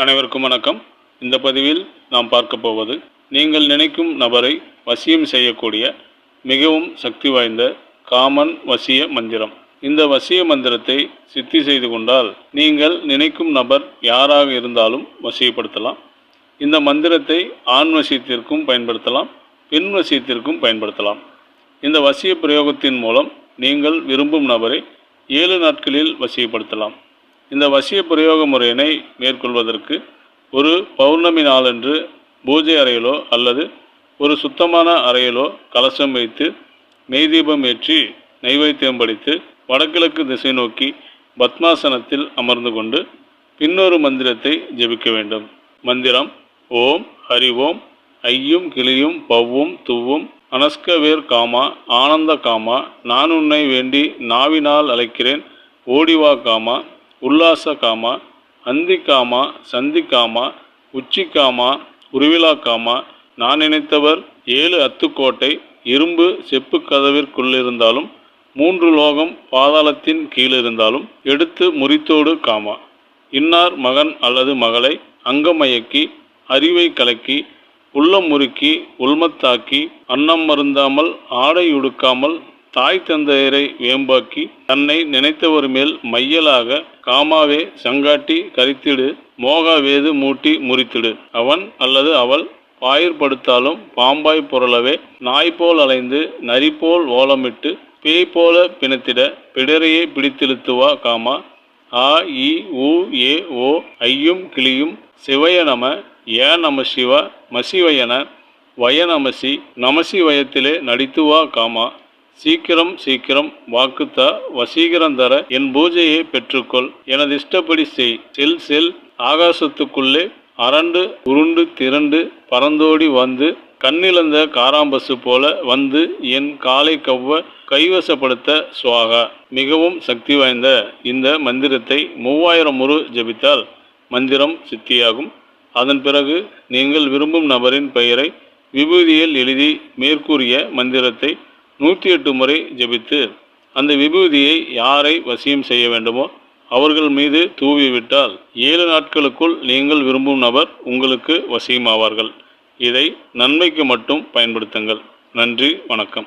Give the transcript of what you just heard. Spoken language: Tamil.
அனைவருக்கும் வணக்கம். இந்த பதிவில் நாம் பார்க்க போவது நீங்கள் நினைக்கும் நபரை வசியம் செய்யக்கூடிய மிகவும் சக்தி வாய்ந்த காமன் வசிய மந்திரம். இந்த வசிய மந்திரத்தை சித்தி செய்து கொண்டால் நீங்கள் நினைக்கும் நபர் யாராக இருந்தாலும் வசியப்படுத்தலாம். இந்த மந்திரத்தை ஆண் வசியத்திற்கும் பயன்படுத்தலாம் பெண் வசியத்திற்கும் பயன்படுத்தலாம். இந்த வசிய பிரயோகத்தின் மூலம் நீங்கள் விரும்பும் நபரை ஏழு நாட்களில் வசியப்படுத்தலாம். இந்த வசிய பிரயோக முறையினை மேற்கொள்வதற்கு ஒரு பௌர்ணமி நாளன்று பூஜை அறையிலோ அல்லது ஒரு சுத்தமான அறையிலோ கலசம் வைத்து நெய் தீபம் ஏற்றி நைவேத்தியம் படித்து வடகிழக்கு திசை நோக்கி பத்மாசனத்தில் அமர்ந்து கொண்டு பின்னொரு மந்திரத்தை ஜெபிக்க வேண்டும். மந்திரம் ஓம் ஹரி ஓம் ஐயும் கிளியும் பவ்வும் துவ்வும் அனஸ்கவேர் காமா ஆனந்த காமா நான் உன்னை வேண்டி நாவினால் அழைக்கிறேன் ஓடிவா காமா உல்லாச காமா அந்தி காமா சந்தி காமா உச்சி காமா உருவிழா காமா நான் நினைத்தவர் ஏழு அத்துக்கோட்டை இரும்பு செப்பு கதவிற்குள்ளிருந்தாலும் மூன்று லோகம் பாதாளத்தின் கீழிருந்தாலும் எடுத்து முறித்தோடு காமா. இன்னார் மகன் அல்லது மகளை அங்கமயக்கி அறிவை கலக்கி உள்ளம் முறுக்கி உள்மத்தாக்கி அன்னம் மருந்தாமல் ஆடை உடுக்காமல் தாய் தந்தையரை வேம்பாக்கி தன்னை நினைத்தவர் மேல் மையலாக காமாவே சங்காட்டி கரித்திடு மோகாவேது மூட்டி முறித்திடு. அவன் அல்லது அவள் பாயிர்படுத்தாலும் பாம்பாய் புரளவே நாய் போல் அலைந்து நரி போல் ஓலமிட்டு பேய் போல பிணத்திட பிடரையே பிடித்திழுத்துவா காமா. ஆ இ உ ஏ ஓ ஐயும் கிளியும் சிவய நம ஏ நம சிவ மசிவயன வயநமசி நமசி வயத்திலே நடித்துவா காமா. சீக்கிரம் சீக்கிரம் வாக்குத்தா வசீகரம் தர என் பூஜையை பெற்றுக்கொள். எனது இஷ்டப்படி செய். செல் செல். ஆகாசத்துக்குள்ளே அரண்டு உருண்டு திரண்டு பறந்தோடி வந்து கண்ணிழந்த காராம்பசு போல வந்து என் காலை கவ்வ கைவசப்படுத்த சுவாகா. மிகவும் சக்தி வாய்ந்த இந்த மந்திரத்தை மூவாயிரம் முறு ஜபித்தால் மந்திரம் சித்தியாகும். அதன் பிறகு நீங்கள் விரும்பும் நபரின் பெயரை விபூதியில் எழுதி மேற்கூறிய மந்திரத்தை நூற்றி எட்டு முறை ஜபித்து அந்த விபூதியை யாரை வசியம் செய்ய வேண்டுமோ அவர்கள் மீது தூவிவிட்டால் ஏழு நாட்களுக்குள் நீங்கள் விரும்பும் நபர் உங்களுக்கு வசியமாவார்கள். இதை நன்மைக்கு மட்டும் பயன்படுத்துங்கள். நன்றி வணக்கம்.